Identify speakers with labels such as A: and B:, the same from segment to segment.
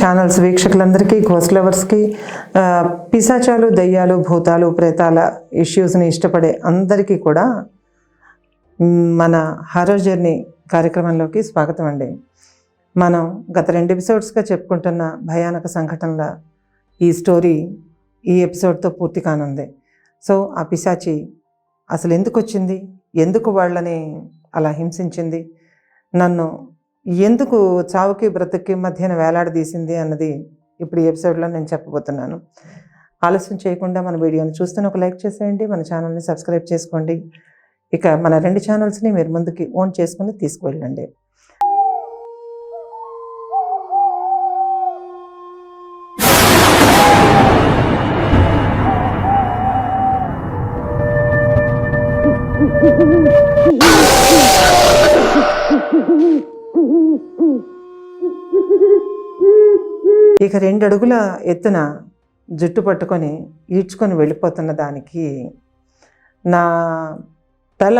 A: Channels వీక్షకులందరికీ ghost లవర్స్కి పిశాచాలు దయ్యాలు భూతాలు ప్రేతాల ఇష్యూస్ని ఇష్టపడే అందరికీ కూడా మన హారర్ జర్నీ కార్యక్రమంలోకి స్వాగతం అండి. మనం గత రెండు ఎపిసోడ్స్గా చెప్పుకుంటున్న భయానక సంఘటనల ఈ స్టోరీ ఈ ఎపిసోడ్తో పూర్తి కానుంది. సో ఆ పిశాచి అసలు ఎందుకు వచ్చింది ఎందుకు వాళ్ళని అలా హింసించింది? నన్ను ఎందుకు చావుకి బ్రతుక్కి మధ్యన వేలాడదీసింది అన్నది ఇప్పుడు ఈ ఎపిసోడ్లో నేను చెప్పబోతున్నాను. ఆలస్యం చేయకుండా మన వీడియోని చూస్తే ఒక లైక్ చేసేయండి మన ఛానల్ని సబ్స్క్రైబ్ చేసుకోండి. ఇక మన రెండు ఛానల్స్ని మీరు ముందుకి ఓన్ చేసుకుని తీసుకువెళ్ళండి. ఇక రెండు అడుగుల ఎత్తున జుట్టు పట్టుకొని ఈడ్చుకొని వెళ్ళిపోతున్న దానికి నా తల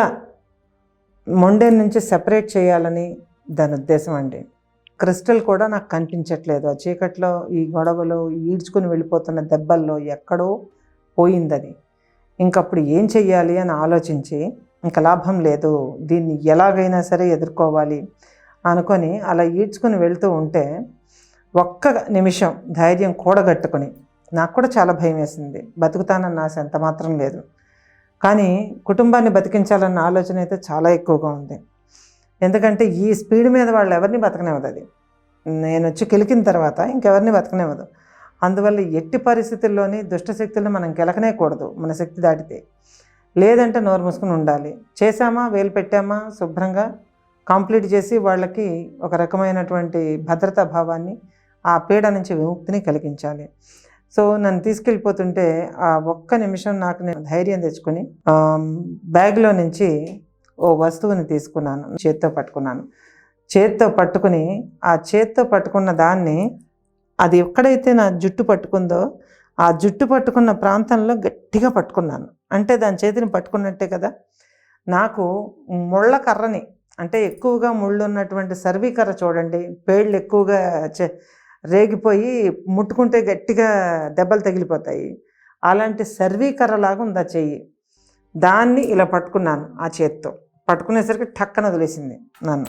A: మొండె నుంచి సెపరేట్ చేయాలని దాని ఉద్దేశం అండి. క్రిస్టల్ కూడా నాకు కనిపించట్లేదు. ఆ చీకట్లో ఈ గొడవలు ఈడ్చుకొని వెళ్ళిపోతున్న దెబ్బల్లో ఎక్కడో పోయింది అది ఇంకప్పుడు ఏం చెయ్యాలి అని ఆలోచించి ఇంక లాభం లేదు. దీన్ని ఎలాగైనా సరే ఎదుర్కోవాలి అనుకొని అలా ఈడ్చుకొని వెళ్తూ ఉంటే ఒక్క నిమిషం ధైర్యం కూడగట్టుకుని నాకు కూడా చాలా భయం వేసింది. బతుకుతానన్న ఆశ ఎంత మాత్రం లేదు. కానీ కుటుంబాన్ని బతికించాలన్న ఆలోచన అయితే చాలా ఎక్కువగా ఉంది. ఎందుకంటే ఈ స్పీడ్ మీద వాళ్ళు ఎవరిని బతకనివ్వదు అది. నేను వచ్చి కెలికిన తర్వాత ఇంకెవరిని బతకనివ్వదు. అందువల్ల ఎట్టి పరిస్థితుల్లోని దుష్టశక్తులను మనం కెలకనేకూడదు మన శక్తి దాటితే. లేదంటే నోరు మూసుకుని ఉండాలి. చేశామా? వేలు పెట్టామా? శుభ్రంగా కంప్లీట్ చేసి వాళ్ళకి ఒక రకమైనటువంటి భద్రతా భావాన్ని ఆ పీడ నుంచి విముక్తిని కలిగించాలి. సో నన్ను తీసుకెళ్ళిపోతుంటే ఆ ఒక్క నిమిషం నాకు నేను ధైర్యం తెచ్చుకొని బ్యాగ్లో నుంచి ఓ వస్తువుని తీసుకున్నాను చేత్తో పట్టుకున్నాను. చేత్తో పట్టుకుని ఆ చేత్తో పట్టుకున్న దాన్ని అది ఎక్కడైతే నా జుట్టు పట్టుకుందో ఆ జుట్టు పట్టుకున్న ప్రాంతంలో గట్టిగా పట్టుకున్నాను. అంటే దాని చేతిని పట్టుకున్నట్టే కదా? నాకు ముళ్ళ కర్రని అంటే ఎక్కువగా ముళ్ళు ఉన్నటువంటి సర్వీ కర్ర చూడండి పేళ్ళు ఎక్కువగా చే రేగిపోయి ముట్టుకుంటే గట్టిగా దెబ్బలు తగిలిపోతాయి. అలాంటి సర్వీ లాగా ఉంది ఆ చెయ్యి. దాన్ని ఇలా పట్టుకున్నాను ఆ చేత్తో. పట్టుకునేసరికి టక్కన వదిలేసింది నన్ను.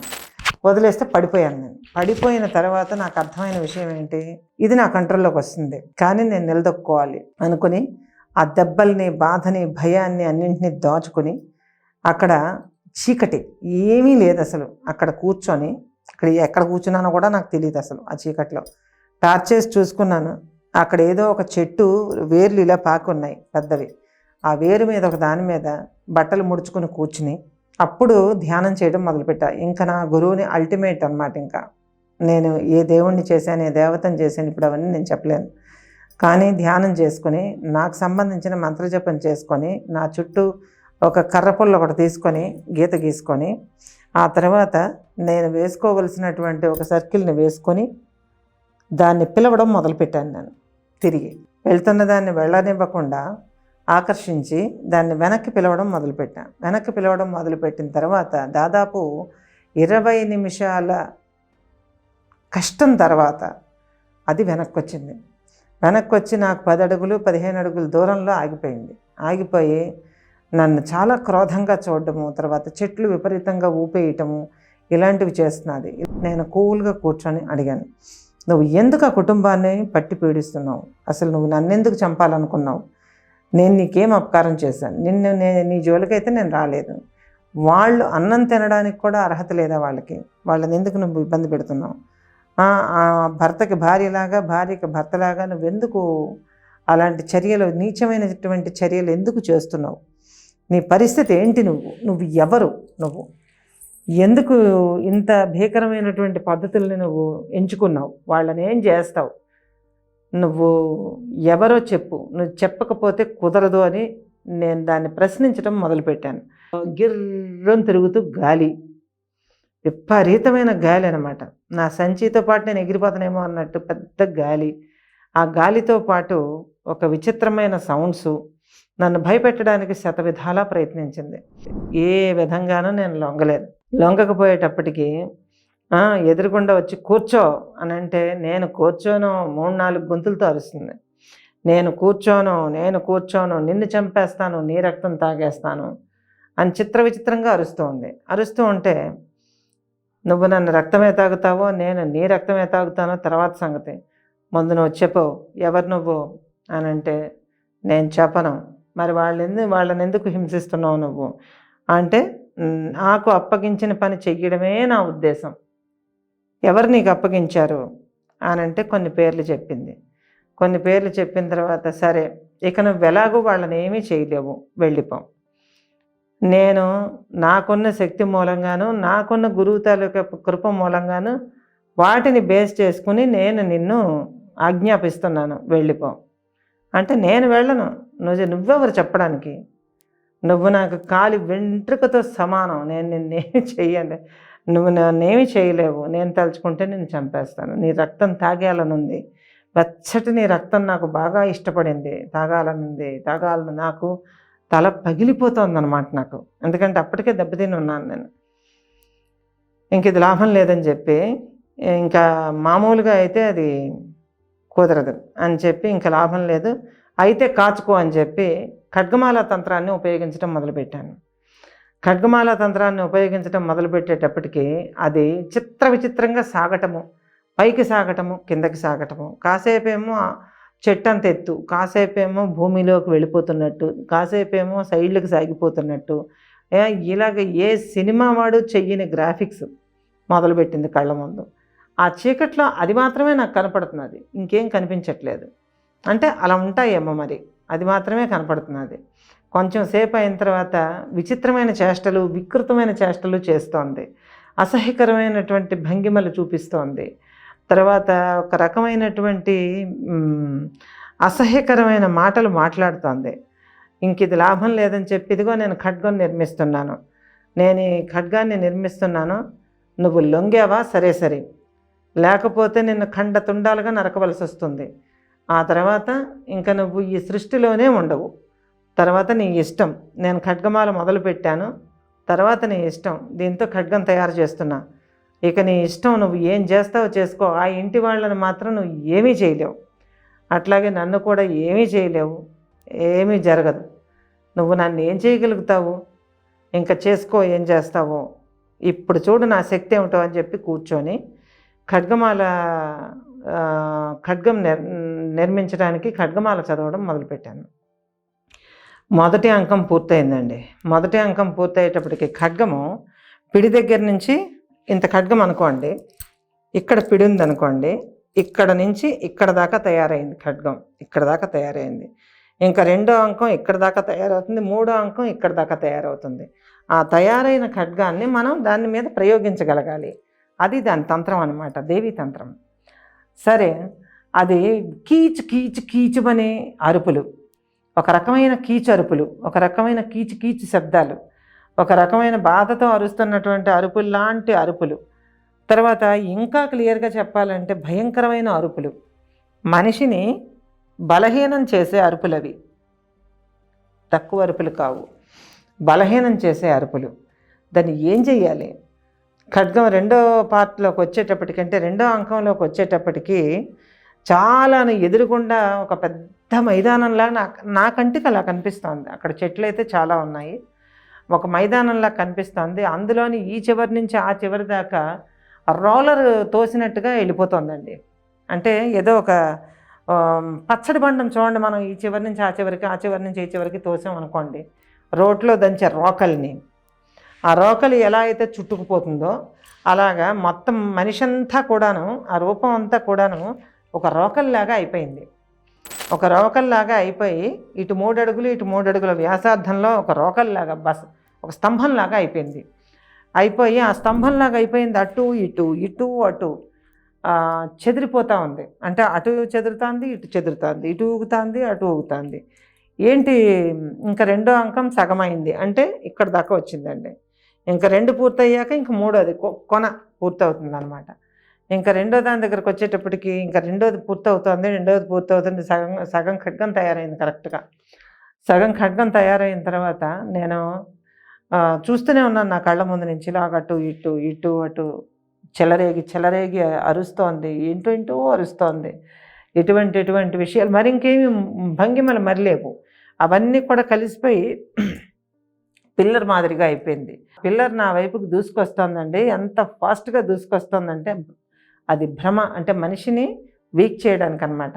A: వదిలేస్తే పడిపోయాను నేను. పడిపోయిన తర్వాత నాకు అర్థమైన విషయం ఏంటి? ఇది నా కంట్రోల్లోకి వస్తుంది. కానీ నేను నిలదొక్కుకోవాలి అనుకుని ఆ దెబ్బల్ని బాధని భయాన్ని అన్నింటినీ దాచుకుని అక్కడ చీకటి ఏమీ లేదు అసలు. అక్కడ కూర్చొని అక్కడ ఎక్కడ కూర్చున్నానో కూడా నాకు తెలియదు అసలు ఆ చీకట్లో. టార్చ్ చేసి చూసుకున్నాను. అక్కడ ఏదో ఒక చెట్టు వేర్లు ఇలా పాకున్నాయి పెద్దవి. ఆ వేరు మీద ఒక దాని మీద బట్టలు ముడుచుకుని కూర్చుని అప్పుడు ధ్యానం చేయడం మొదలుపెట్టా. ఇంకా నా గురువుని అల్టిమేట్ అన్నమాట ఇంకా. నేను ఏ దేవుణ్ణి చేశాను ఏ దేవతను చేశాను ఇప్పుడు అవన్నీ నేను చెప్పలేను. కానీ ధ్యానం చేసుకొని నాకు సంబంధించిన మంత్రజపం చేసుకొని నా చుట్టూ ఒక కర్రపుల్ల ఒకటి తీసుకొని గీత గీసుకొని ఆ తర్వాత నేను వేసుకోవలసినటువంటి ఒక సర్కిల్ని వేసుకొని దాన్ని పిలవడం మొదలుపెట్టాను నేను. తిరిగి వెళ్తున్న దాన్ని వెళ్ళనివ్వకుండా ఆకర్షించి దాన్ని వెనక్కి పిలవడం మొదలుపెట్టాను. వెనక్కి పిలవడం మొదలుపెట్టిన తర్వాత దాదాపు ఇరవై నిమిషాల కష్టం తర్వాత అది వెనక్కి వచ్చింది వెనక్కి వచ్చి నాకు పది అడుగులు పదిహేను అడుగుల దూరంలో ఆగిపోయింది. ఆగిపోయి నన్ను చాలా క్రోధంగా చూడడము తర్వాత చెట్లు విపరీతంగా ఊపేయటము ఇలాంటివి చేస్తున్నది. నేను కూల్గా కూర్చొని అడిగాను. నువ్వు ఎందుకు ఆ కుటుంబాన్ని పట్టి పీడిస్తున్నావు? అసలు నువ్వు నన్నెందుకు చంపాలనుకున్నావు? నేను నీకేం అపకారం చేశాను? నిన్ను నేను నీ జోలికైతే నేను రాలేదు. వాళ్ళు అన్నం తినడానికి కూడా అర్హత లేదా వాళ్ళకి? వాళ్ళని ఎందుకు నువ్వు ఇబ్బంది పెడుతున్నావు? ఆ, ఆ భర్తకి భార్యలాగా భార్యకి భర్తలాగా నువ్వెందుకు అలాంటి చర్యలు నీచమైనటువంటి చర్యలు ఎందుకు చేస్తున్నావు? నీ పరిస్థితి ఏంటి నువ్వు? నువ్వు ఎవరు? నువ్వు ఎందుకు ఇంత భీకరమైనటువంటి పద్ధతుల్ని నువ్వు ఎంచుకున్నావు? వాళ్ళని ఏం చేస్తావు? నువ్వు ఎవరో చెప్పు. నువ్వు చెప్పకపోతే కుదరదు అని నేను దాన్ని ప్రశ్నించడం మొదలుపెట్టాను. గిర్రం తిరుగుతూ గాలి. విపరీతమైన గాలి అనమాట నా సంచితో పాటు నేను ఎగిరిపోతానేమో అన్నట్టు పెద్ద గాలి. ఆ గాలితో పాటు ఒక విచిత్రమైన సౌండ్స్ నన్ను భయపెట్టడానికి శత విధాలా ప్రయత్నించింది. ఏ విధంగానూ నేను లొంగలేదు. లొంగకపోయేటప్పటికి ఎదురుకుండా ఎదురుగుండా వచ్చి కూర్చో అని అంటే నేను కూర్చోను మూడు నాలుగు గొంతులతో అరుస్తుంది నేను కూర్చోను నేను కూర్చోను నిన్ను చంపేస్తాను నీ రక్తం తాగేస్తాను అని చిత్ర విచిత్రంగా అరుస్తూ ఉంది. అరుస్తూ ఉంటే నువ్వు నన్ను రక్తమే తాగుతావో నేను నీ రక్తమే తాగుతానో తర్వాత సంగతి. ముందు నువ్వు చెప్పు ఎవరు నువ్వు? అని అంటే నేను చెప్పను. మరి వాళ్ళని వాళ్ళని ఎందుకు హింసిస్తున్నావు నువ్వు? అంటే నాకు అప్పగించిన పని చెయ్యడమే నా ఉద్దేశం. ఎవరు నీకు అప్పగించారు? అని అంటే కొన్ని పేర్లు చెప్పింది. కొన్ని పేర్లు చెప్పిన తర్వాత సరే ఇక నువ్వు ఎలాగో వాళ్ళని ఏమీ చేయలేవు. వెళ్ళిపోం. నేను నాకున్న శక్తి మూలంగాను నాకున్న గురువు తాలూకా కృప మూలంగాను వాటిని బేస్ చేసుకుని నేను నిన్ను ఆజ్ఞాపిస్తున్నాను. వెళ్ళిపో. అంటే నేను వెళ్ళను. నువ్వు నువ్వెవరు చెప్పడానికి? నువ్వు నాకు కాలి వెంట్రుకతో సమానం. నేను నిన్నేమి చెయ్యండి నువ్వు నన్నేమి చేయలేవు. నేను తలుచుకుంటే నేను చంపేస్తాను. నీ రక్తం తాగేయాలనుంది. వెచ్చటి నీ రక్తం నాకు బాగా ఇష్టపడింది. తాగాలనుంది. తాగాలని నాకు తల పగిలిపోతుంది అనమాట నాకు. ఎందుకంటే అప్పటికే దెబ్బతిని ఉన్నాను నేను. ఇంక ఇది లాభం లేదని చెప్పి ఇంకా మామూలుగా అయితే అది కుదరదు అని చెప్పి ఇంకా లాభం లేదు. అయితే కాచుకో అని చెప్పి ఖడ్గమాల తంత్రాన్ని ఉపయోగించడం మొదలుపెట్టాను. ఖడ్గమాల తంత్రాన్ని ఉపయోగించడం మొదలుపెట్టేటప్పటికీ అది చిత్ర విచిత్రంగా సాగటము పైకి సాగటము కిందకి సాగటము. కాసేపేమో చెట్టంత ఎత్తు కాసేపేమో భూమిలోకి వెళ్ళిపోతున్నట్టు కాసేపేమో సైడ్లకు సాగిపోతున్నట్టు. ఇలాగ ఏ సినిమా వాడు చెయ్యని గ్రాఫిక్స్ మొదలుపెట్టింది కళ్ళ ముందు. ఆ చీకట్లో అది మాత్రమే నాకు కనపడుతున్నది. ఇంకేం కనిపించట్లేదు. అంటే అలా ఉంటాయేమో మరి. అది మాత్రమే కనపడుతున్నది కొంచెం సేపు అయిన తర్వాత విచిత్రమైన చేష్టలు వికృతమైన చేష్టలు చేస్తోంది. అసహ్యకరమైనటువంటి భంగిమలు చూపిస్తోంది. తర్వాత ఒక రకమైనటువంటి అసహ్యకరమైన మాటలు మాట్లాడుతోంది. ఇంక ఇది లాభం లేదని చెప్పి ఇదిగో నేను ఖడ్గం నిర్మిస్తున్నాను. నేను ఈ ఖడ్గాన్ని నిర్మిస్తున్నాను. నువ్వు లొంగావా? సరే సరే. లేకపోతే నిన్ను ఖండ తుండాలుగా నరకవలసి వస్తుంది ఆ తర్వాత ఇంకా నువ్వు ఈ సృష్టిలోనే ఉండవు. తర్వాత నీ ఇష్టం. నేను ఖడ్గమాల మొదలు పెట్టాను. తర్వాత నీ ఇష్టం. దీంతో ఖడ్గం తయారు చేస్తున్నా. ఇక నీ ఇష్టం నువ్వు ఏం చేస్తావో చేసుకో. ఆ ఇంటి వాళ్ళని మాత్రం నువ్వు ఏమీ చేయలేవు. అట్లాగే నన్ను కూడా ఏమీ చేయలేవు. ఏమీ జరగదు. నువ్వు నన్ను ఏం చేయగలుగుతావు? ఇంకా చేసుకో ఏం చేస్తావో. ఇప్పుడు చూడు నా శక్తి ఏమిటో అని చెప్పి కూర్చొని ఖడ్గమాల ఖడ్గం నిర్ నిర్మించడానికి ఖడ్గమాల చదవడం మొదలుపెట్టాను. మొదటి అంకం పూర్తయిందండి. మొదటి అంకం పూర్తయ్యేటప్పటికి ఖడ్గము పిడి దగ్గర నుంచి ఇంత ఖడ్గం అనుకోండి ఇక్కడ పిడి ఉంది అనుకోండి ఇక్కడ నుంచి ఇక్కడ దాకా తయారైంది ఖడ్గం ఇక్కడ దాకా తయారైంది. ఇంకా రెండో అంకం ఇక్కడ దాకా తయారవుతుంది మూడో అంకం ఇక్కడ దాకా తయారవుతుంది. ఆ తయారైన ఖడ్గాన్ని మనం దాని మీద ప్రయోగించగలగాలి. అది దాని తంత్రం అనమాట దేవీ తంత్రం. సరే అది కీచ్ కీచు కీచుమనే అరుపులు. ఒక రకమైన కీచు అరుపులు ఒక రకమైన కీచు కీచు శబ్దాలు ఒక రకమైన బాధతో అరుస్తున్నటువంటి అరుపులు లాంటి అరుపులు. తర్వాత ఇంకా క్లియర్గా చెప్పాలంటే భయంకరమైన అరుపులు. మనిషిని బలహీనం చేసే అరుపులు అవి తక్కువ అరుపులు కావు. బలహీనం చేసే అరుపులు. దాన్ని ఏం చేయాలి ఖడ్గం రెండో పార్ట్లోకి వచ్చేటప్పటికంటే రెండో అంకంలోకి వచ్చేటప్పటికి చాలా ఎదురుగుండా ఒక పెద్ద మైదానంలా నాకు నా కంటికి అలా కనిపిస్తోంది. అక్కడ చెట్లు అయితే చాలా ఉన్నాయి. ఒక మైదానంలా కనిపిస్తోంది. అందులోని ఈ చివరి నుంచి ఆ చివరి దాకా రోలర్ తోసినట్టుగా వెళ్ళిపోతుందండి. అంటే ఏదో ఒక పచ్చడి బండం చూడండి మనం ఈ చివరి నుంచి ఆ చివరికి ఆ చివరి నుంచి ఈ చివరికి తోసాం అనుకోండి రోడ్లో దంచే రోకల్ని. ఆ రోకలి ఎలా అయితే చుట్టుకుపోతుందో అలాగా మొత్తం మనిషి అంతా కూడాను ఆ రూపం అంతా కూడాను ఒక రోకల్లాగా అయిపోయింది. ఒక రోకల్లాగా అయిపోయి ఇటు మూడు అడుగులు ఇటు మూడు అడుగుల వ్యాసార్థంలో ఒక రోకల్లాగా బస్ ఒక స్తంభంలాగా అయిపోయింది. అయిపోయి ఆ స్తంభంలాగా అయిపోయింది అటు ఇటు ఇటు అటు చెదిరిపోతూ ఉంది. అంటే అటు చెదురుతుంది ఇటు చెదురుతుంది ఇటు ఊగుతుంది అటు ఊగుతుంది. ఏంటి ఇంకా రెండో అంకం సగం అయింది అంటే ఇక్కడ దాకా వచ్చిందండి. ఇంకా రెండు పూర్తయ్యాక ఇంకా మూడోది కొ- కొన పూర్తవుతుంది అనమాట ఇంకా రెండో దాని దగ్గరకు వచ్చేటప్పటికి ఇంకా రెండోది పూర్తవుతుంది రెండోది పూర్తవుతుంది సగం సగం ఖడ్గం తయారైంది కరెక్ట్గా. సగం ఖడ్గం తయారైన తర్వాత నేను చూస్తూనే ఉన్నాను నా కళ్ళ ముందు నుంచి ఇలాగ అటు ఇటు ఇటు అటు చెలరేగి చెలరేగి అరుస్తోంది ఏంటో ఏంటో అరుస్తోంది. ఎటువంటి ఎటువంటి విషయాలు మరి ఇంకేమి భంగిమలు మరిలేవు. అవన్నీ కూడా కలిసిపోయి పిల్లర్ మాదిరిగా అయిపోయింది. పిల్లర్ నా వైపుకి దూసుకొస్తోందండి. ఎంత ఫాస్ట్గా దూసుకొస్తోందంటే అది భ్రమ అంటే మనిషిని వీక్ చేయడానికి అనమాట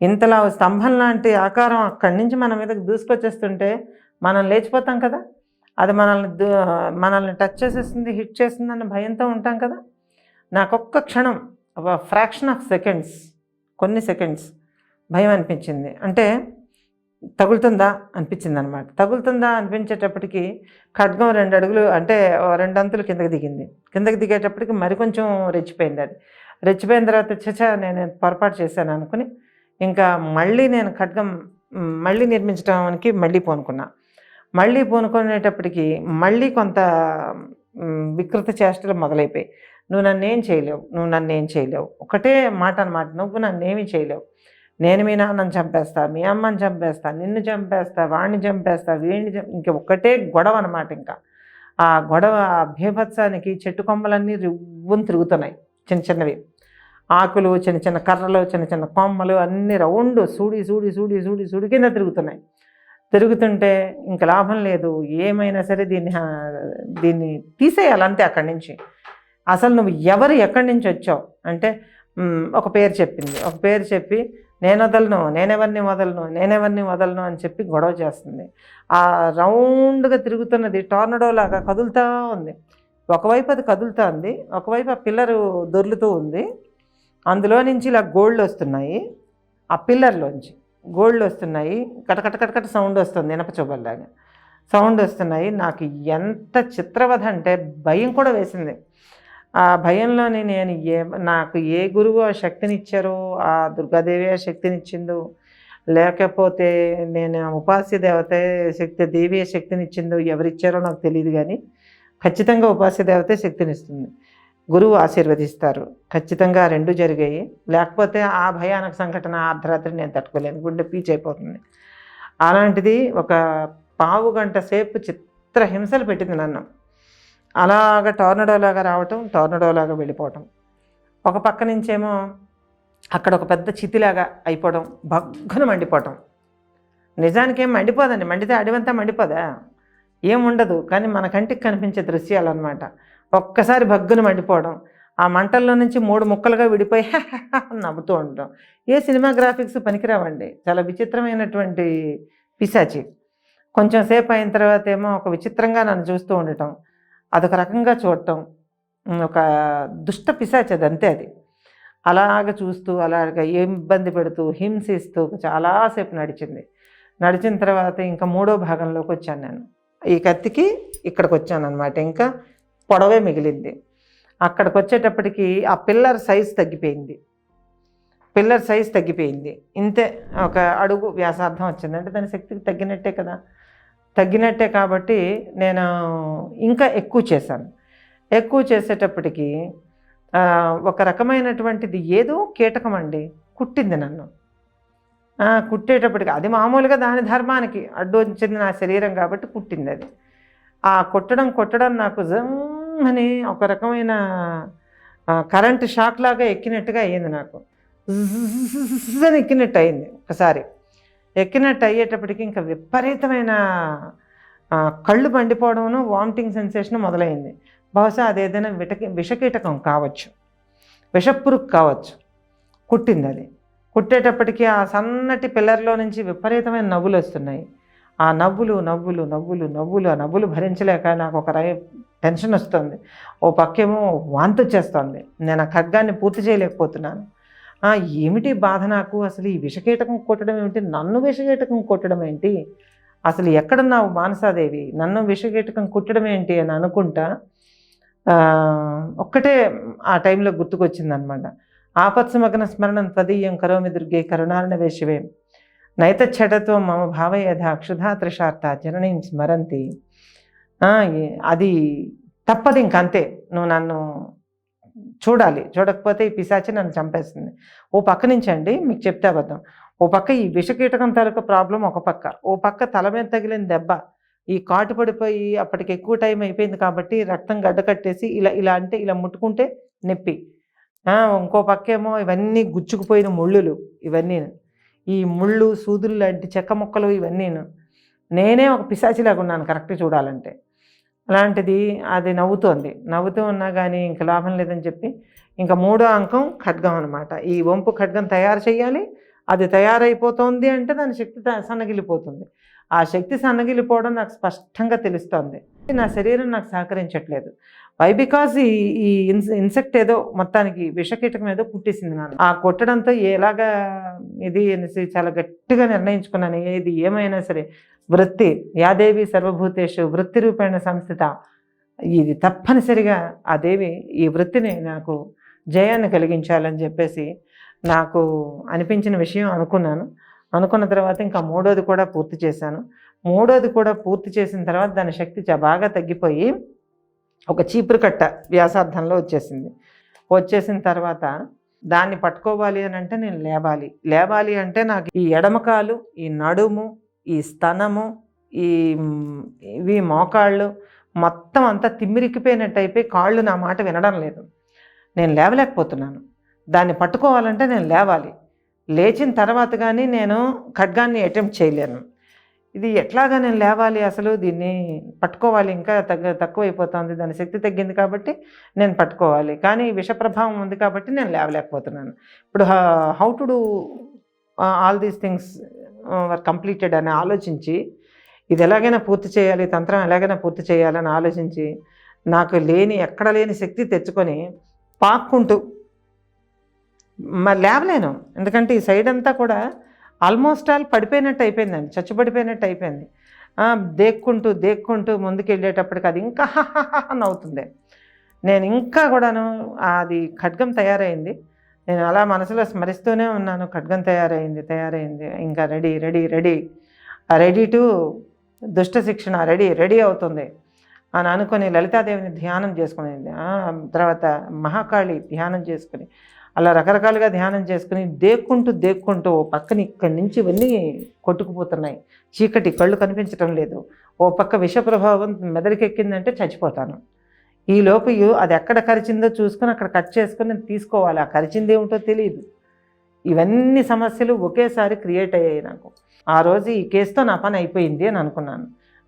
A: ఇంతలా స్తంభం లాంటి ఆకారం అక్కడి నుంచి మన మీదకి దూసుకొచ్చేస్తుంటే మనం లేచిపోతాం కదా? అది మనల్ని మనల్ని టచ్ చేసేస్తుంది హిట్ చేస్తుందన్న భయంతో ఉంటాం కదా? నాకొక్క క్షణం ఫ్రాక్షన్ ఆఫ్ సెకండ్స్ కొన్ని సెకండ్స్ భయం అనిపించింది. అంటే తగులుతుందా అనిపించింది అనమాట తగులుతుందా అనిపించేటప్పటికి ఖడ్గం రెండు అడుగులు అంటే రెండు అంతులు కిందకి దిగింది. కిందకి దిగేటప్పటికి మరి కొంచెం రెచ్చిపోయింది అది. రెచ్చిపోయిన తర్వాత చచ్చా నేను పొరపాటు చేశాను అనుకుని ఇంకా మళ్ళీ నేను ఖడ్గం మళ్ళీ నిర్మించడానికి మళ్ళీ పూనుకున్నా. మళ్ళీ పూనుకునేటప్పటికి మళ్ళీ కొంత వికృత చేష్టలు మొదలైపోయి నువ్వు నన్ను ఏం చేయలేవు నువ్వు నన్ను ఏం చేయలేవు. ఒకటే మాట అనమాట నువ్వు నన్ను ఏమీ చేయలేవు. నేను మీ నాన్నని చంపేస్తా మీ అమ్మని చంపేస్తా నిన్ను చంపేస్తా వాడిని చంపేస్తా వీడిని చంప ఇంక ఒక్కటే గొడవ అనమాట ఇంకా. ఆ గొడవ ఆ భీభత్సానికి చెట్టు కొమ్మలన్నీ రివ్వుని తిరుగుతున్నాయి చిన్న చిన్నవి. ఆకులు చిన్న చిన్న కర్రలు చిన్న చిన్న కొమ్మలు అన్ని రౌండ్ సూడి సూడి సూడి సూడి సూడి కింద తిరుగుతున్నాయి. తిరుగుతుంటే ఇంక లాభం లేదు ఏమైనా సరే దీన్ని దీన్ని తీసేయాలంతే అక్కడి నుంచి. అసలు నువ్వు ఎవరు ఎక్కడి నుంచి వచ్చావు? అంటే ఒక పేరు చెప్పింది. ఒక పేరు చెప్పి నేను వదలను నేనెవరిని వదలను నేనెవరిని వదలను అని చెప్పి గొడవ చేస్తుంది. ఆ రౌండ్గా తిరుగుతున్నది టోర్నడో లాగా కదులుతూ ఉంది. ఒకవైపు అది కదులుతూ ఉంది ఒకవైపు ఆ పిల్లరు దొర్లుతూ ఉంది. అందులో నుంచి ఇలా గోల్డ్ వస్తున్నాయి ఆ పిల్లర్లోంచి గోల్డ్ వస్తున్నాయి కటకట కటకట సౌండ్ వస్తుంది ఇనపచూబల్లాగా సౌండ్ వస్తున్నాయి నాకు ఎంత చిత్రవధ అంటే భయం కూడా వేసింది. ఆ భయంలోనే నేను ఏ నాకు ఏ గురువు ఆ శక్తినిచ్చారో ఆ దుర్గాదేవి ఆ శక్తినిచ్చిందో లేకపోతే నేను ఆ ఉపాస్య దేవత శక్తి దేవి శక్తినిచ్చిందో ఎవరిచ్చారో నాకు తెలియదు కానీ ఖచ్చితంగా ఉపాస్య దేవతే శక్తినిస్తుంది. గురువు ఆశీర్వదిస్తారు. ఖచ్చితంగా రెండు జరిగాయి. లేకపోతే ఆ భయానక సంఘటన అర్ధరాత్రి నేను తట్టుకోలేను. గుండె పీచ్ అయిపోతుంది. అలాంటిది ఒక పావు గంట సేపు చిత్ర హింసలు పెట్టింది నన్ను. అలాగ టోర్నడోలాగా రావటం టోర్నడోలాగా వెళ్ళిపోవటం. ఒక పక్క నుంచేమో అక్కడ ఒక పెద్ద చితిలాగా అయిపోవడం భగ్గున మండిపోవటం. నిజానికి ఏం మండిపోదండి మండితే అడివంతా మండిపోదా? ఏముండదు కానీ మన కంటికి కనిపించే దృశ్యాలు అనమాట ఒక్కసారి భగ్గున మండిపోవడం ఆ మంటల్లో నుంచి మూడు ముక్కలుగా విడిపోయి నవ్వుతూ ఉండడం. ఏ సినిమా గ్రాఫిక్స్ పనికిరావండి. చాలా విచిత్రమైనటువంటి పిశాచి. కొంచెం సేపు అయిన తర్వాత ఏమో ఒక విచిత్రంగా నన్ను చూస్తూ ఉండటం. అదొక రకంగా చూడటం ఒక దుష్ట పిశాచి అది అంతే అది. అలాగ చూస్తూ అలాగ ఏం ఇబ్బంది పెడుతూ హింసిస్తూ చాలాసేపు నడిచింది. నడిచిన తర్వాత ఇంకా మూడో భాగంలోకి వచ్చాను నేను. ఈ కత్తికి ఇక్కడికి వచ్చాను అనమాట ఇంకా పొడవే మిగిలింది. అక్కడికి వచ్చేటప్పటికి ఆ పిల్లర్ సైజ్ తగ్గిపోయింది. పిల్లర్ సైజ్ తగ్గిపోయింది. ఇంతే ఒక అడుగు వ్యాసార్థం వచ్చింది. అంటే దాని శక్తికి తగ్గినట్టే కదా. తగ్గినట్టే కాబట్టి నేను ఇంకా ఎక్కువ చేశాను ఎక్కువ చేసేటప్పటికి ఒక రకమైనటువంటిది ఏదో కీటకం అండి కుట్టింది నన్ను కుట్టేటప్పటికి అది మామూలుగా దాని ధర్మానికి అడ్డు వచ్చింది నా శరీరం కాబట్టి కుట్టింది అది ఆ కొట్టడం కొట్టడం నాకు జమ్ అని ఒక రకమైన కరెంటు షాక్ లాగా ఎక్కినట్టుగా అయ్యింది నాకు అని ఎక్కినట్టు అయింది ఒకసారి ఎక్కినట్టు అయ్యేటప్పటికి ఇంకా విపరీతమైన కళ్ళు మండిపోవడమును వామిటింగ్ సెన్సేషన్ మొదలైంది. బహుశా అదేదైనా విటకి విషకీటకం కావచ్చు. విషపురుగు కావచ్చు. కుట్టింది అది కుట్టేటప్పటికి ఆ సన్నటి పిల్లర్లో నుంచి విపరీతమైన నవ్వులు వస్తున్నాయి. ఆ నవ్వులు నవ్వులు నవ్వులు నవ్వులు ఆ నవ్వులు భరించలేక నాకు ఒక రై టెన్షన్ వస్తుంది. ఓ పక్కేమో వాంతి వచ్చేస్తుంది నేను ఆ ఖడ్గాన్ని పూర్తి చేయలేకపోతున్నాను. ఏమిటి బాధ నాకు? అసలు ఈ విషకీటకం కొట్టడం ఏమిటి? నన్ను విషకీటకం కొట్టడం ఏంటి? అసలు ఎక్కడున్నావు మానసాదేవి? నన్ను విషకీటకం కుట్టడం ఏంటి అని అనుకుంటా ఒక్కటే ఆ టైంలో గుర్తుకొచ్చిందనమాట. ఆపత్సమగ్న స్మరణం త్వదీయం కరోమి దుర్గే కరుణారణ వేషవే. నైతచ్చటత్వం మమ భావయథ అక్షుధా త్రిషార్థ జననీం స్మరంతి. అది తప్పదు ఇంకంతే నువ్వు నన్ను చూడాలి. చూడకపోతే ఈ పిశాచి నన్ను చంపేస్తుంది. ఓ పక్క నుంచి అండి మీకు చెప్తే అబద్ధం. ఓ పక్క ఈ విషకీటకం తాలూకా ప్రాబ్లం ఒక పక్క. ఓ పక్క తల మీద తగిలిన దెబ్బ. ఈ కాటు పడిపోయి అప్పటికి ఎక్కువ టైం అయిపోయింది కాబట్టి రక్తం గడ్డ కట్టేసి ఇలా ఇలా అంటే ఇలా ముట్టుకుంటే నొప్పి. ఇంకో పక్కేమో ఇవన్నీ గుచ్చుకుపోయిన ముళ్ళులు ఇవన్నీ ఈ ముళ్ళు సూదులు లాంటి చెక్క ముక్కలు ఇవన్నీ నేనే ఒక పిశాచిలాగా ఉన్నాను కరెక్ట్ చూడాలంటే. అలాంటిది అది నవ్వుతోంది. నవ్వుతూ ఉన్నా కానీ ఇంక లాభం లేదని చెప్పి ఇంకా మూడో అంకం ఖడ్గం అనమాట ఈ వంపు ఖడ్గం తయారు చేయాలి అది తయారైపోతుంది అంటే దాని శక్తి త- సన్నగిలిపోతుంది. ఆ శక్తి సన్నగిలిపోవడం నాకు స్పష్టంగా తెలుస్తోంది. నా శరీరం నాకు సహకరించట్లేదు. వై బికాజ్ ఈ ఈ ఇన్సెక్ట్ ఏదో మొత్తానికి విషకీటకం ఏదో కుట్టేసింది నన్ను. ఆ కొట్టడంతో ఎలాగా ఇది అనేసి చాలా గట్టిగా నిర్ణయించుకున్నాను. ఇది ఏమైనా సరే వృత్తి యాదేవి సర్వభూతేషు వృత్తి రూపేణ సంస్థిత. ఇది తప్పనిసరిగా ఆ దేవి ఈ వృత్తిని నాకు జయాన్ని కలిగించాలని చెప్పేసి నాకు అనిపించిన విషయం అనుకున్నాను. అనుకున్న తర్వాత ఇంకా మూడోది కూడా పూర్తి చేశాను. మూడోది కూడా పూర్తి చేసిన తర్వాత దాని శక్తి బాగా తగ్గిపోయి ఒక చీపురు కట్ట వ్యాసార్థంలో వచ్చేసింది. వచ్చేసిన తర్వాత దాన్ని పట్టుకోవాలి అని అంటే నేను లేవాలి. లేవాలి అంటే నాకు ఈ ఎడమకాలు ఈ నడుము ఈ స్తనము ఈ ఇవి మోకాళ్ళు మొత్తం అంతా తిమ్మిరికిపోయినట్టు అయిపోయి కాళ్ళు నా మాట వినడం లేదు. నేను లేవలేకపోతున్నాను. దాన్ని పట్టుకోవాలంటే నేను లేవాలి. లేచిన తర్వాత కానీ నేను ఖడ్గాన్ని అటెంప్ట్ చేయలేను. ఇది ఎట్లాగా నేను లేవాలి అసలు దీన్ని పట్టుకోవాలి ఇంకా తగ్గ తక్కువైపోతుంది దాని శక్తి తగ్గింది కాబట్టి నేను పట్టుకోవాలి. కానీ విష ప్రభావం ఉంది కాబట్టి నేను లేవలేకపోతున్నాను. ఇప్పుడు how to do all these things were completed అని ఆలోచించి ఇది ఎలాగైనా పూర్తి చేయాలి తంత్రం ఎలాగైనా పూర్తి చేయాలని ఆలోచించి నాకు లేని ఎక్కడ లేని శక్తి తెచ్చుకొని పాక్కుంటూ మరి లేవలేను. ఎందుకంటే ఈ సైడ్ అంతా కూడా ఆల్మోస్ట్ ఆల్ పడిపోయినట్టు అయిపోయిందండి చచ్చుపడిపోయినట్టు అయిపోయింది. దేక్కుంటూ దేక్కుంటూ ముందుకెళ్ళేటప్పటికి అది ఇంకా నవ్వుతుంది. నేను ఇంకా కూడాను అది ఖడ్గం తయారైంది. నేను అలా మనసులో స్మరిస్తూనే ఉన్నాను ఖడ్గం తయారైంది తయారైంది. ఇంకా ready ready ready. Ready to దుష్ట శిక్షణ రెడీ రెడీ అవుతుంది అని అనుకొని లలితాదేవిని ధ్యానం చేసుకునేది. తర్వాత మహాకాళి ధ్యానం చేసుకుని. అలా రకరకాలుగా ధ్యానం చేసుకుని దేక్కుంటూ దేక్కుంటూ ఓ పక్కన ఇక్కడి నుంచి ఇవన్నీ కొట్టుకుపోతున్నాయి. చీకటి కళ్ళు కనిపించటం లేదు. ఓ పక్క విష ప్రభావం మెదడికెక్కిందంటే చచ్చిపోతాను. ఈ లోపు అది ఎక్కడ కరిచిందో చూసుకుని అక్కడ కట్ చేసుకుని తీసుకోవాలి. ఆ కరిచింది ఏమిటో తెలియదు ఇవన్నీ సమస్యలు ఒకేసారి క్రియేట్ అయ్యాయి నాకు. ఆ రోజు ఈ కేసుతో నా పని అయిపోయింది అని అనుకున్నాను.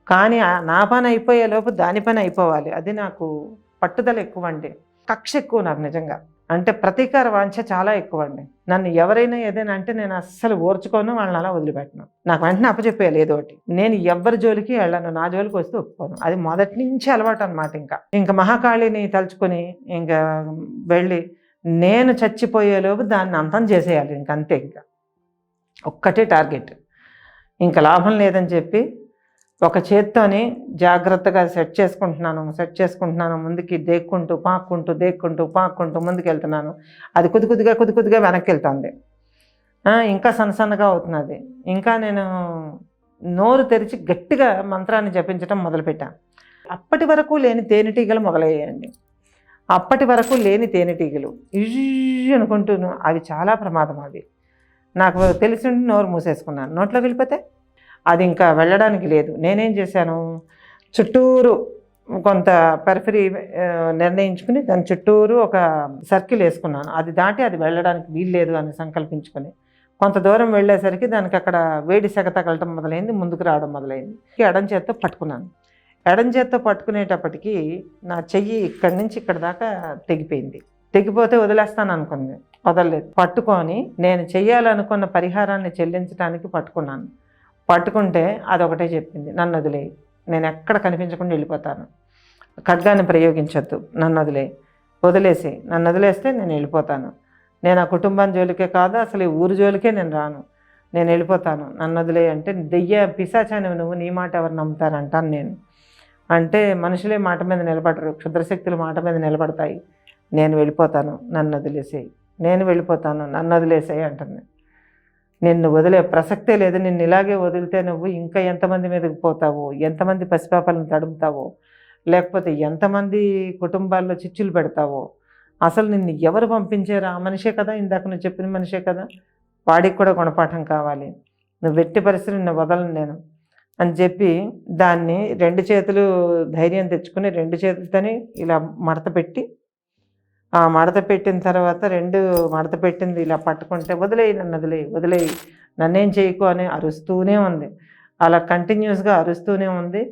A: కానీ నా పని అయిపోయే లోపు దాని పని అయిపోవాలి. అది నాకు పట్టుదల ఎక్కువ అండి. కక్ష ఎక్కువ నాకు నిజంగా. అంటే ప్రతీకార వాంఛ చాలా ఎక్కువ అండి నన్ను ఎవరైనా ఏదైనా అంటే నేను అస్సలు ఓర్చుకోను వాళ్ళని అలా వదిలిపెట్టను. నాకు వెంటనే అప్పచెప్పేయాలి ఏదో ఒకటి. నేను ఎవ్వరి జోలికి వెళ్ళను నా జోలికి వస్తే ఒప్పుకోను. అది మొదటి నుంచి అలవాటు అనమాట ఇంకా. ఇంకా మహాకాళిని తలుచుకొని ఇంకా వెళ్ళి నేను చచ్చిపోయేలోపు దాన్ని అంతం చేసేయాలి ఇంక అంతే ఇంకా. ఒక్కటే టార్గెట్. ఇంకా లాభం లేదని చెప్పి ఒక చేత్తోని జాగ్రత్తగా సెట్ చేసుకుంటున్నాను సెట్ చేసుకుంటున్నాను ముందుకి దేక్కుంటూ పాక్కుంటూ దేక్కుంటూ పాక్కుంటూ ముందుకు వెళ్తున్నాను అది కొద్ది కొద్దిగా కొద్ది కొద్దిగా వెనక్కి వెళ్తుంది ఇంకా సన్నసన్నగా అవుతున్నది. ఇంకా నేను నోరు తెరిచి గట్టిగా మంత్రాన్ని జపించడం మొదలుపెట్టాను అప్పటి వరకు లేని తేనెటీగలు మొదలయ్యాయండి. అప్పటి వరకు లేని తేనెటీగలు. ఇజ్ అనుకుంటూను. అవి చాలా ప్రమాదం అవి. నాకు తెలిసి ఉండి నోరు మూసేసుకున్నాను. నోట్లో వెళ్ళిపోతే అది ఇంకా వెళ్ళడానికి లేదు. నేనేం చేశాను? చుట్టూరు కొంత పెరఫరీ నిర్ణయించుకుని దాని చుట్టూరు ఒక సర్కిల్ వేసుకున్నాను. అది దాటి అది వెళ్ళడానికి వీల్లేదు అని సంకల్పించుకొని. కొంత దూరం వెళ్ళేసరికి దానికి అక్కడ వేడి సెగ తగలటం మొదలైంది ముందుకు రావడం మొదలైంది. ఎడం చేత్తో పట్టుకున్నాను. ఎడం చేత్తో పట్టుకునేటప్పటికి నా చెయ్యి ఇక్కడి నుంచి ఇక్కడ దాకా తెగిపోయింది. తెగిపోతే వదిలేస్తాను అనుకుంది. వదలలేదు. పట్టుకొని నేను చెయ్యాలనుకున్న పరిహారాన్ని చెల్లించడానికి పట్టుకున్నాను. పట్టుకుంటే అదొకటే చెప్పింది. నన్ను వదిలేయి. నేను ఎక్కడ కనిపించకుండా వెళ్ళిపోతాను. ఖడ్గాన్ని ప్రయోగించొద్దు. నన్ను వదిలేయి. వదిలేసి నన్ను వదిలేస్తే నేను వెళ్ళిపోతాను. నేను ఆ కుటుంబం జోలికే కాదు అసలు ఈ ఊరు జోలికే నేను రాను. నేను వెళ్ళిపోతాను. నన్ను వదిలే అంటే దెయ్య పిశాచాని నువ్వు నీ మాట ఎవరు నమ్ముతారు అంటాను నేను. అంటే మనుషులే మాట మీద నిలబడరు. క్షుద్రశక్తులు మాట మీద నిలబడతాయి. నేను వెళ్ళిపోతాను. నన్ను వదిలేసేయి. నేను వెళ్ళిపోతాను. నన్ను వదిలేసేయి అంటుంది నిన్ను వదిలే ప్రసక్తే లేదు. నిన్ను ఇలాగే వదిలితే నువ్వు ఇంకా ఎంతమంది మీదకి పోతావో? ఎంతమంది పసిపాపలను తడుముతావో? లేకపోతే ఎంతమంది కుటుంబాల్లో చిచ్చులు పెడతావో? అసలు నిన్ను ఎవరు పంపించారు? ఆ మనిషే కదా ఇందాక నువ్వు చెప్పిన మనిషే కదా? వాడికి కూడా గుణపాఠం కావాలి. నువ్వు వెట్టి పరిస్థితి నిన్ను వదలను నేను. అని చెప్పి దాన్ని రెండు చేతులు ధైర్యం తెచ్చుకుని రెండు చేతులతోని ఇలా మడత పెట్టి ఆ మడత పెట్టిన తర్వాత రెండు మడత పెట్టింది ఇలా పట్టుకుంటే వదిలేయి నన్ను వదిలేయి వదిలేయి. నన్నేం చేయకు అని అరుస్తూనే ఉంది. అలా కంటిన్యూస్గా అరుస్తూనే ఉంది.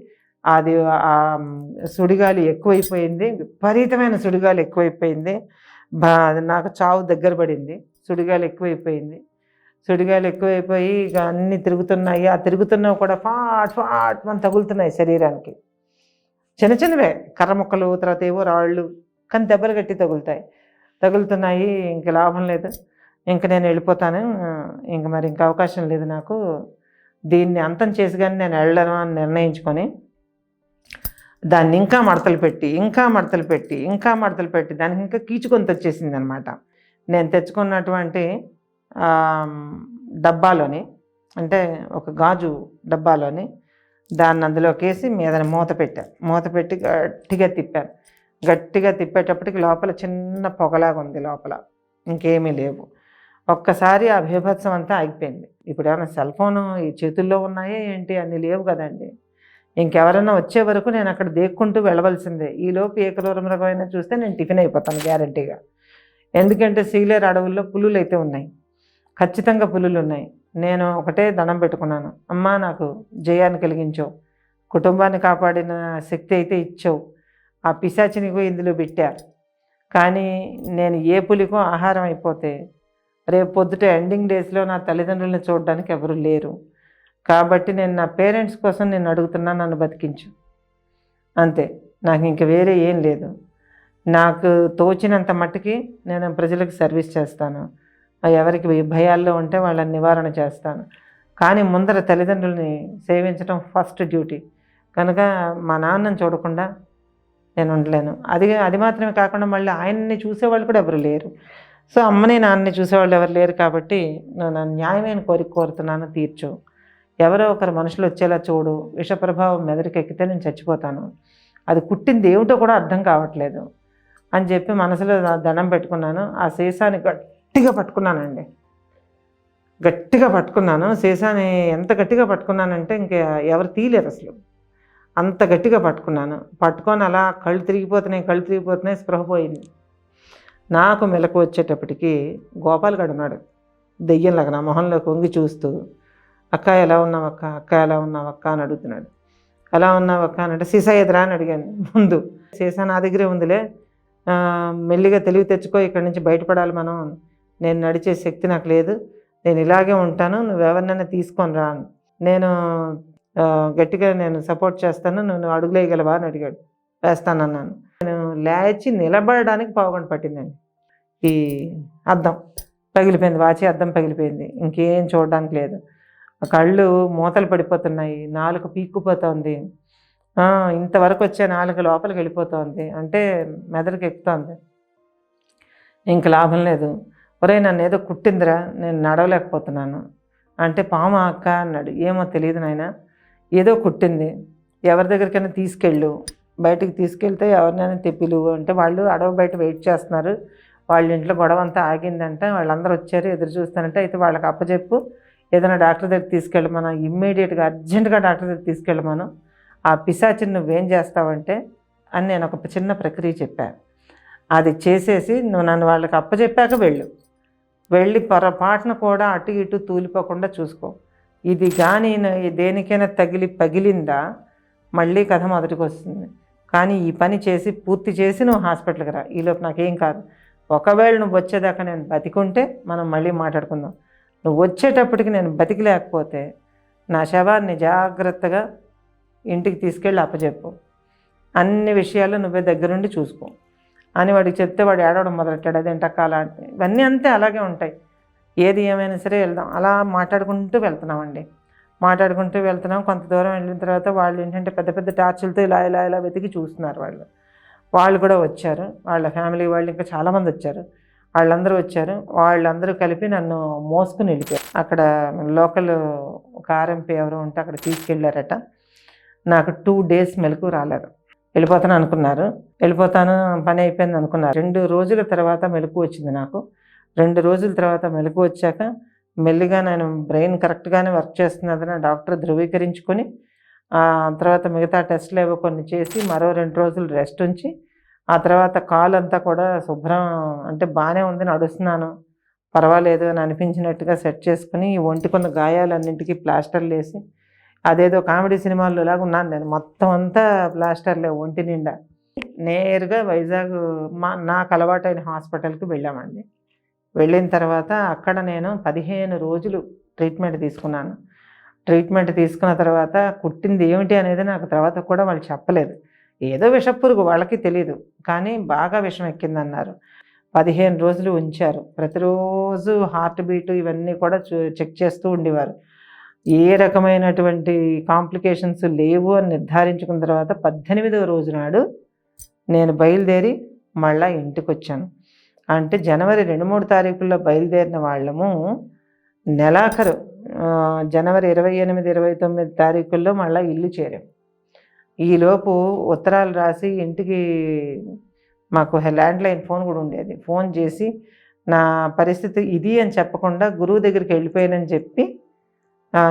A: అది ఆ సుడిగాలి ఎక్కువైపోయింది. విపరీతమైన సుడిగాలి ఎక్కువైపోయింది. బా నాకు చావు దగ్గర పడింది. సుడిగాలి ఎక్కువైపోయింది. సుడిగాలు ఎక్కువైపోయి ఇక అన్నీ తిరుగుతున్నాయి. ఆ తిరుగుతున్నవి కూడా ఫాట్ ఫాట్ మన తగులుతున్నాయి శరీరానికి. చిన్న చిన్నవే. కర్ర ముక్కలు తర్వాత ఏవో రాళ్ళు. కానీ దెబ్బలు గట్టి తగులుతాయి. తగులుతున్నాయి ఇంక లాభం లేదు. ఇంక నేను వెళ్ళిపోతాను. ఇంక మరి ఇంక అవకాశం లేదు నాకు. దీన్ని అంతం చేసి కానీ నేను వెళ్ళను అని నిర్ణయించుకొని దాన్ని ఇంకా మడతలు పెట్టి ఇంకా మడతలు పెట్టి ఇంకా మడతలు పెట్టి దానికి ఇంకా కీచుకొని తెచ్చేసింది అనమాట నేను తెచ్చుకున్నటువంటి డబ్బాలోని అంటే ఒక గాజు డబ్బాలోని దాన్ని అందులోకి వేసి మీద మూత పెట్టాను మూత పెట్టి గట్టిగా తిప్పాను. గట్టిగా తిప్పేటప్పటికి లోపల చిన్న పొగలాగా ఉంది లోపల. ఇంకేమీ లేవు. ఒక్కసారి ఆ బీభత్సం అంతా ఆగిపోయింది. ఇప్పుడు ఏమైనా సెల్ ఫోన్ ఈ చేతుల్లో ఉన్నాయా ఏంటి? అన్ని లేవు కదండి. ఇంకెవరైనా వచ్చే వరకు నేను అక్కడ దేక్కుంటూ వెళ్ళవలసిందే. ఈలోపు ఏ కలవర చూస్తే నేను టిఫిన్ అయిపోతాను గ్యారంటీగా. ఎందుకంటే సీలేరు అడవుల్లో పులులు అయితే ఉన్నాయి. ఖచ్చితంగా పులులు ఉన్నాయి. నేను ఒకటే దండం పెట్టుకున్నాను. అమ్మా నాకు జయాన్ని కలిగించావు కుటుంబాన్ని కాపాడిన శక్తి అయితే ఇచ్చావు. ఆ పిశాచినికో ఇందులో పెట్టా. కానీ నేను ఏ పులికో ఆహారం అయిపోతే రేపు పొద్దుట ఎండింగ్ డేస్లో నా తల్లిదండ్రులను చూడడానికి ఎవరు లేరు. కాబట్టి నేను నా పేరెంట్స్ కోసం నేను అడుగుతున్నా నన్ను బతికించు. అంతే. నాకు ఇంక వేరే ఏం లేదు. నాకు తోచినంత మట్టుకి నేను ప్రజలకు సర్వీస్ చేస్తాను. ఎవరికి భయాల్లో ఉంటే వాళ్ళని నివారణ చేస్తాను. కానీ ముందర తల్లిదండ్రుల్ని సేవించడం ఫస్ట్ డ్యూటీ. కనుక మా నాన్నని చూడకుండా నేను ఉండలేను అది అది మాత్రమే కాకుండా మళ్ళీ ఆయన్ని చూసేవాళ్ళు కూడా ఎవరు లేరు. సో అమ్మని నాన్నని చూసేవాళ్ళు ఎవరు లేరు కాబట్టి నా న్యాయమైన కోరిక కోరుతున్నాను తీర్చు. ఎవరో ఒకరు మనుషులు వచ్చేలా చూడు విషప్రభావం మెదడుకి ఎక్కితే నేను చచ్చిపోతాను. అది కుట్టింది ఏమిటో కూడా అర్థం కావట్లేదు అని చెప్పి మనసులో దండం పెట్టుకున్నాను. ఆ సీసాని గట్టిగా పట్టుకున్నానండి. గట్టిగా పట్టుకున్నాను. సీసాని ఎంత గట్టిగా పట్టుకున్నానంటే ఇంక ఎవరు తీయలేరు అసలు. అంత గట్టిగా పట్టుకున్నాను. పట్టుకొని అలా కళ్ళు తిరిగిపోతున్నాయి కళ్ళు తిరిగిపోతున్నాయి స్పృహ పోయింది. నాకు మెలకు వచ్చేటప్పటికి గోపాల్ గడు ఉన్నాడు. దెయ్యంలాగా నా మొహంలో కొంగి చూస్తూ అక్క ఎలా ఉన్నావు అక్క? అక్క ఎలా ఉన్నావు అక్క? అని అడుగుతున్నాడు. ఎలా ఉన్నావు అక్క? అని అంటే సీసా ఎదురా? అని అడిగాను. ముందు సీసా నా దగ్గరే ఉందిలే. మెల్లిగా తెలివి తెచ్చుకో ఇక్కడి నుంచి బయటపడాలి మనం. నేను నడిచే శక్తి నాకు లేదు. నేను ఇలాగే ఉంటాను. నువ్వు ఎవరినైనా తీసుకొని రా. నేను గట్టిగా నేను సపోర్ట్ చేస్తాను నువ్వు అడుగులేయగలవా అని అడిగాడు. వేస్తానన్నాను. నేను లేచి నిలబడడానికి పావుగంట పట్టిందండి. ఈ అద్దం పగిలిపోయింది వాచి అద్దం పగిలిపోయింది. ఇంకేం చూడడానికి లేదు. కళ్ళు మూతలు పడిపోతున్నాయి నాలుక పీక్కుపోతుంది. ఇంతవరకు వచ్చే నాలుక లోపలికి వెళ్ళిపోతుంది. అంటే మెదడుకి ఎక్కుతోంది. ఇంక లాభం లేదు. ఒరే నన్ను ఏదో కుట్టిందిరా నేను నడవలేకపోతున్నాను. అంటే పాము అక్క అన్నాడు. ఏమో తెలియదు నాయన. ఏదో కుట్టింది. ఎవరి దగ్గరికైనా తీసుకెళ్ళు. బయటికి తీసుకెళ్తే ఎవరినైనా తెప్పిలు అంటే వాళ్ళు అడవి బయట వెయిట్ చేస్తున్నారు. వాళ్ళ ఇంట్లో గొడవ అంతా ఆగిందంటే. వాళ్ళందరూ వచ్చారు ఎదురు చూస్తానంటే అయితే వాళ్ళకి అప్పచెప్పు ఏదైనా డాక్టర్ దగ్గర తీసుకెళ్ళమను ఇమ్మీడియట్గా అర్జెంటుగా డాక్టర్ దగ్గర తీసుకెళ్ళమను ఆ పిశాచిని నువ్వేం చేస్తావంటే అని నేను ఒక చిన్న ప్రక్రియ చెప్పాను అది చేసేసి నువ్వు నన్ను వాళ్ళకి అప్పచెప్పాక వెళ్ళు. వెళ్ళి పొరపాటున కూడా అటు ఇటు తూలిపోకుండా చూసుకో. ఇది కానీ దేనికైనా తగిలి పగిలిందా? మళ్ళీ కథ మొదటికి వస్తుంది కానీ ఈ పని చేసి పూర్తి చేసి నువ్వు హాస్పిటల్కి రా. ఈలోపు నాకేం కాదు. ఒకవేళ నువ్వు వచ్చేదాకా నేను బతికుంటే మనం మళ్ళీ మాట్లాడుకుందాం. నువ్వు వచ్చేటప్పటికి నేను బతికి లేకపోతే నా శవాన్ని జాగ్రత్తగా ఇంటికి తీసుకెళ్ళి అప్పచెప్పు అన్ని విషయాలు నువ్వే దగ్గరుండి చూసుకో. అని వాడికి చెప్తే వాడు ఏడవడం మొదలెట్టాడు. అదేంటి అలా ఇవన్నీ అంతే అలాగే ఉంటాయి. ఏది ఏమైనా సరే వెళ్దాం. అలా మాట్లాడుకుంటూ వెళ్తున్నామండి. మాట్లాడుకుంటూ వెళ్తున్నాం. కొంత దూరం వెళ్ళిన తర్వాత వాళ్ళు ఏంటంటే పెద్ద పెద్ద టార్చులతో ఇలా ఇలా ఇలా వెతికి చూస్తున్నారు వాళ్ళు. వాళ్ళు కూడా వచ్చారు. వాళ్ళ ఫ్యామిలీ వాళ్ళు ఇంకా చాలామంది వచ్చారు. వాళ్ళందరూ వచ్చారు. వాళ్ళందరూ కలిపి నన్ను మోసుకుని వెళ్ళిపోయారు. అక్కడ లోకల్ ఒక ఆర్ఎంపీ ఎవరో ఉంటే అక్కడ తీసుకెళ్ళారట. నాకు టూ డేస్ మెలకు రాలేదు. వెళ్ళిపోతాను అనుకున్నారు. వెళ్ళిపోతాను పని అయిపోయింది అనుకున్నారు. రెండు రోజుల తర్వాత మెలకు వచ్చింది నాకు. రెండు రోజుల తర్వాత మెలకు వచ్చాక మెల్లిగా నేను బ్రెయిన్ కరెక్ట్గానే వర్క్ చేస్తున్నదని డాక్టర్ ధృవీకరించుకొని ఆ తర్వాత మిగతా టెస్ట్లు ఏవో కొన్ని చేసి మరో రెండు రోజులు రెస్ట్ ఉంచి ఆ తర్వాత కాలు అంతా కూడా శుభ్రం అంటే బాగానే ఉంది నడుస్తున్నాను. పర్వాలేదు అని అనిపించినట్టుగా సెట్ చేసుకుని ఈ ఒంటికున్న గాయాలన్నింటికి ప్లాస్టర్లు వేసి అదేదో కామెడీ సినిమాల్లో లాగా ఉన్నాను నేను. మొత్తం అంతా ప్లాస్టర్లే ఒంటి నిండా. నేరుగా వైజాగ్ మా నాకు అలవాటైన హాస్పిటల్కి వెళ్ళామండి. వెళ్ళిన తర్వాత అక్కడ నేను పదిహేను రోజులు ట్రీట్మెంట్ తీసుకున్నాను. ట్రీట్మెంట్ తీసుకున్న తర్వాత కుట్టింది ఏమిటి అనేది నాకు తర్వాత కూడా వాళ్ళు చెప్పలేదు. ఏదో విషపురుగు వాళ్ళకి తెలియదు కానీ బాగా విషం ఎక్కిందన్నారు. పదిహేను రోజులు ఉంచారు. ప్రతిరోజు హార్ట్ బీట్ ఇవన్నీ కూడా చెక్ చేస్తూ ఉండేవారు. ఏ రకమైనటువంటి కాంప్లికేషన్స్ లేవు అని నిర్ధారించుకున్న తర్వాత పద్దెనిమిదవ రోజు నాడు నేను బయలుదేరి మళ్ళీ ఇంటికి వచ్చాను అంటే జనవరి రెండు మూడు తారీఖుల్లో బయలుదేరిన వాళ్ళము నెలాఖరు జనవరి ఇరవై ఎనిమిది ఇరవై తొమ్మిది తారీఖుల్లో మళ్ళీ ఇల్లు చేరాం. ఈలోపు ఉత్తరాలు రాసి ఇంటికి మాకు ల్యాండ్లైన్ ఫోన్ కూడా ఉండేది. ఫోన్ చేసి నా పరిస్థితి ఇది అని చెప్పకుండా గురువు దగ్గరికి వెళ్ళిపోయానని చెప్పి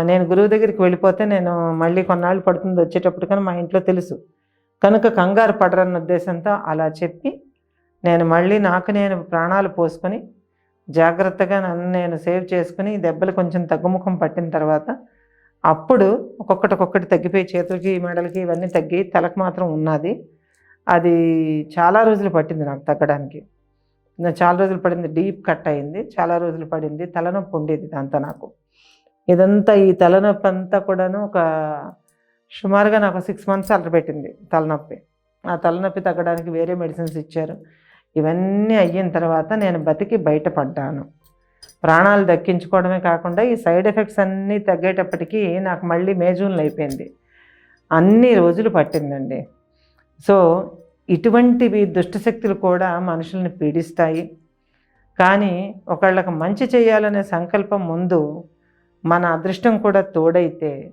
A: నేను గురువు దగ్గరికి వెళ్ళిపోతే నేను మళ్ళీ కొన్నాళ్ళు పడుతుంది వచ్చేటప్పుడు కానీ మా ఇంట్లో తెలుసు. కనుక కంగారు పడరన్న ఉద్దేశంతో అలా చెప్పి నేను మళ్ళీ నాకు నేను ప్రాణాలు పోసుకొని జాగ్రత్తగా నన్ను నేను సేవ్ చేసుకుని దెబ్బలు కొంచెం తగ్గుముఖం పట్టిన తర్వాత అప్పుడు ఒక్కొక్కటి ఒక్కొక్కటి తగ్గిపోయి చేతులకి మెడలకి ఇవన్నీ తగ్గి తలకు మాత్రం ఉన్నది. అది చాలా రోజులు పట్టింది నాకు తగ్గడానికి. చాలా రోజులు పడింది డీప్ కట్ అయింది. చాలా రోజులు పడింది తలనొప్పి ఉండేది దాంతో నాకు. ఇదంతా ఈ తలనొప్పి అంతా కూడాను ఒక సుమారుగా నాకు సిక్స్ మంత్స్ అలర పెట్టింది తలనొప్పి. ఆ తలనొప్పి తగ్గడానికి వేరే మెడిసిన్స్ ఇచ్చారు. ఇవన్నీ అయిన తర్వాత నేను బతికి బయటపడ్డాను. ప్రాణాలు దక్కించుకోవడమే కాకుండా ఈ సైడ్ ఎఫెక్ట్స్ అన్నీ తగ్గేటప్పటికీ నాకు మళ్ళీ మేజూన్లు అయిపోయింది. అన్ని రోజులు పట్టిందండి. సో ఇటువంటివి దుష్టశక్తులు కూడా మనుషుల్ని పీడిస్తాయి. కానీ ఒకళ్ళకి మంచి చేయాలనే సంకల్పం ముందు మన అదృష్టం కూడా తోడైతే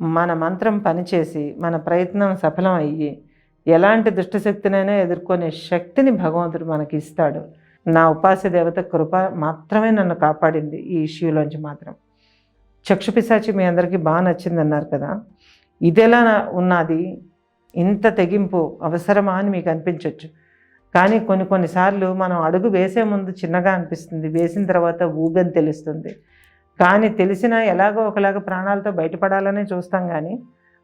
A: మన మంత్రం పనిచేసి మన ప్రయత్నం సఫలం అయ్యి ఎలాంటి దుష్టశక్తినైనా ఎదుర్కొనే శక్తిని భగవంతుడు మనకి ఇస్తాడు నా ఉపాస దేవత కృప మాత్రమే నన్ను కాపాడింది ఈ ఇష్యూలోంచి మాత్రం. చక్షుపిశాచి మీ అందరికీ బాగా నచ్చింది అన్నారు కదా. ఇదెలా ఉన్నది. ఇంత తెగింపు అవసరమా అని మీకు అనిపించవచ్చు కానీ కొన్ని కొన్నిసార్లు మనం అడుగు వేసే ముందు చిన్నగా అనిపిస్తుంది. వేసిన తర్వాత ఊగని తెలుస్తుంది. కానీ తెలిసినా ఎలాగో ఒకలాగా ప్రాణాలతో బయటపడాలనే చూస్తాం కానీ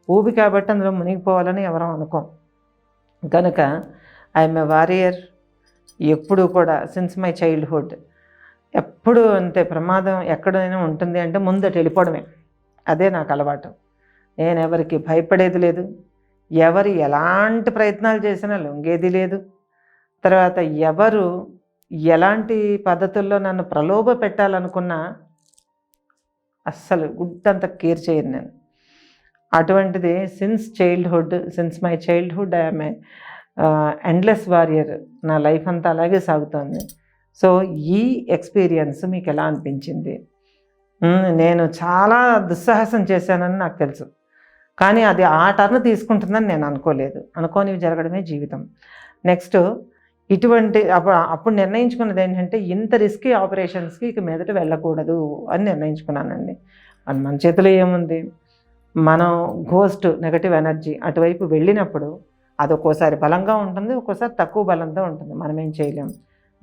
A: ఊబి కాబట్టి అందులో మునిగిపోవాలని ఎవరం అనుకోం. కనుక ఐఎమ్ ఎ వారియర్ ఎప్పుడు కూడా సిన్స్ మై చైల్డ్హుడ్ ఎప్పుడు అంతే ప్రమాదం ఎక్కడైనా ఉంటుంది అంటే ముందట వెళ్ళిపోవడమే. అదే నాకు అలవాటు. నేను ఎవరికి భయపడేది లేదు. ఎవరు ఎలాంటి ప్రయత్నాలు చేసినా లొంగేది లేదు. తర్వాత ఎవరు ఎలాంటి పద్ధతుల్లో నన్ను ప్రలోభ పెట్టాలనుకున్నా అస్సలు గుడ్డంత కేర్ చేయను నేను. అటువంటిది since childhood since my childhood I'm a endless warrior నా లైఫ్ అంతా అలాగే సాగుతోంది. సో ఈ ఎక్స్పీరియన్స్ మీకు ఎలా అనిపించింది? నేను చాలా దుస్సాహసం చేశానని నాకు తెలుసు. కానీ అది ఆ టర్న్ తీసుకుంటుందని నేను అనుకోలేదు. అనుకోనివి జరగడమే జీవితం. నెక్స్ట్ ఇటువంటి అప్పుడు అప్పుడు నిర్ణయించుకున్నది ఏంటంటే ఇంత రిస్కీ ఆపరేషన్స్కి ఇక మీదట వెళ్ళకూడదు అని నిర్ణయించుకున్నానండి. మన మన చేతిలో ఏముంది? మనం గోస్ట్ నెగటివ్ ఎనర్జీ అటువైపు వెళ్ళినప్పుడు అది ఒక్కోసారి బలంగా ఉంటుంది ఒక్కోసారి తక్కువ బలంతో ఉంటుంది. మనం ఏం చేయలేం.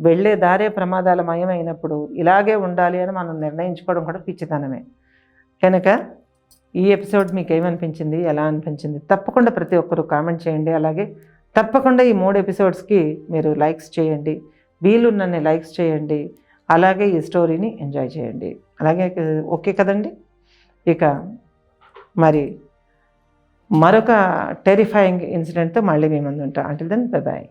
A: వెళ్ళే దారే ప్రమాదాల మయమైనప్పుడు ఇలాగే ఉండాలి అని మనం నిర్ణయించుకోవడం కూడా పిచ్చితనమే. కనుక ఈ ఎపిసోడ్ మీకు ఏమనిపించింది ఎలా అనిపించింది? తప్పకుండా ప్రతి ఒక్కరూ కామెంట్ చేయండి. అలాగే తప్పకుండా ఈ మూడు ఎపిసోడ్స్కి మీరు లైక్స్ చేయండి. వీలున్నన్ని లైక్స్ చేయండి. అలాగే ఈ స్టోరీని ఎంజాయ్ చేయండి. అలాగే ఓకే కదండి. ఇక మరి మరొక టెరిఫైయింగ్ ఇన్సిడెంట్తో మళ్ళీ మీ ముందు ఉంటాం. అంటే దెన్ బాయ్